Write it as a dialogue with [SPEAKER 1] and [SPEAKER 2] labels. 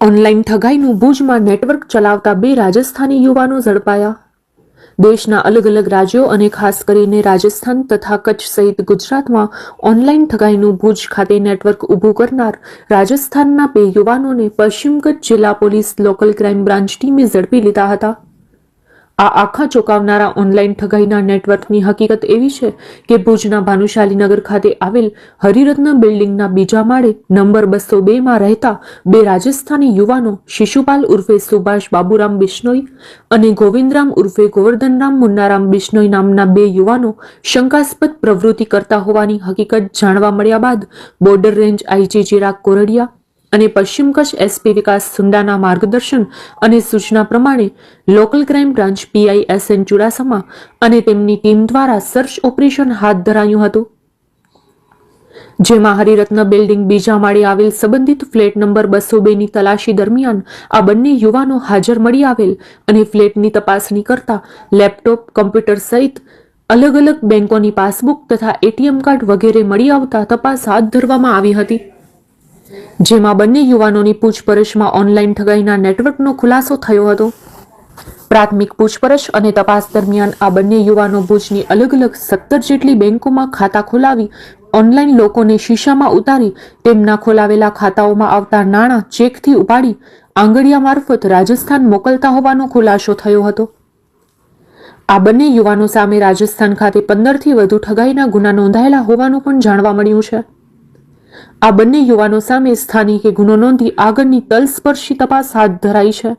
[SPEAKER 1] Online ઠગાઈનું ભુજમાં network ચલાવતા બે રાજસ્થાની યુવાનો ઝડપાયા. દેશના અલગ અલગ રાજ્યો અને ખાસ કરીને રાજસ્થાન તથા કચ્છ સહિત ગુજરાતમાં ઓનલાઈન ઠગાઈનું ભુજ ખાતે નેટવર્ક ઊભું કરનાર રાજસ્થાનના બે યુવાનોને પશ્ચિમ કચ્છ જિલ્લા પોલીસ લોકલ ક્રાઇમ બ્રાન્ચ ટીમે ઝડપી લીધા હતા. આ આખા ચોંકાવનારા ઓનલાઈન ઠગાઈના નેટવર્કની હકીકત એવી છે કે ભુજના ભાનુશાલીનગર ખાતે આવેલ હરિરત્ન બિલ્ડિંગના બીજા માળે નંબર બસો બેમાં રહેતા બે રાજસ્થાની યુવાનો શિશુપાલ ઉર્ફે સુભાષ બાબુરામ બિશ્નોઈ અને ગોવિંદરામ ઉર્ફે ગોવર્ધનરામ મુન્નારામ બિશ્નોઈ નામના બે યુવાનો શંકાસ્પદ પ્રવૃત્તિ કરતા હોવાની હકીકત જાણવા મળ્યા બાદ border range IG Chirag Koradiya અને પશ્ચિમ કચ્છ એસપી વિકાસ સુંડાના માર્ગદર્શન અને સૂચના પ્રમાણે local crime branch PI S N Chudasama અને તેમની ટીમ દ્વારા સર્ચ ઓપરેશન હાથ ધરાયું હતું. જેમાં હરિરત્ન બિલ્ડિંગ બીજા માળે આવેલ સંબંધિત ફ્લેટ નંબર બસો બેની તલાશી દરમિયાન આ બંને યુવાનો હાજર મળી આવેલ અને ફ્લેટની તપાસણી કરતા લેપટોપ, કમ્પ્યુટર સહિત અલગ અલગ બેંકોની પાસબુક તથા એટીએમ કાર્ડ વગેરે મળી આવતા તપાસ હાથ ધરવામાં આવી હતી. જેમાં બંને યુવાનોની પૂછપરછમાં ઓનલાઈન ઠગાઈના નેટવર્કનો ખુલાસો થયો હતો. પ્રાથમિક પૂછપરછ અને તપાસ દરમિયાન આ બંને યુવાનો ભુજની અલગ અલગ સત્તર જેટલી બેંકોમાં ખાતા ખોલાવી ઓનલાઈન લોકોને શીશામાં ઉતારી તેમના ખોલાવેલા ખાતાઓમાં આવતા નાણાં ચેકથી ઉપાડી આંગળિયા મારફત રાજસ્થાન મોકલતા હોવાનો ખુલાસો થયો હતો. આ બંને યુવાનો સામે રાજસ્થાન ખાતે પંદરથી વધુ ઠગાઈના ગુના નોંધાયેલા હોવાનું પણ જાણવા મળ્યું છે. આ બંને યુવાનો સામે સ્થાનિકે ગુનો નોંધી આગળની તલસ્પર્શી તપાસ હાથ ધરાઈ છે.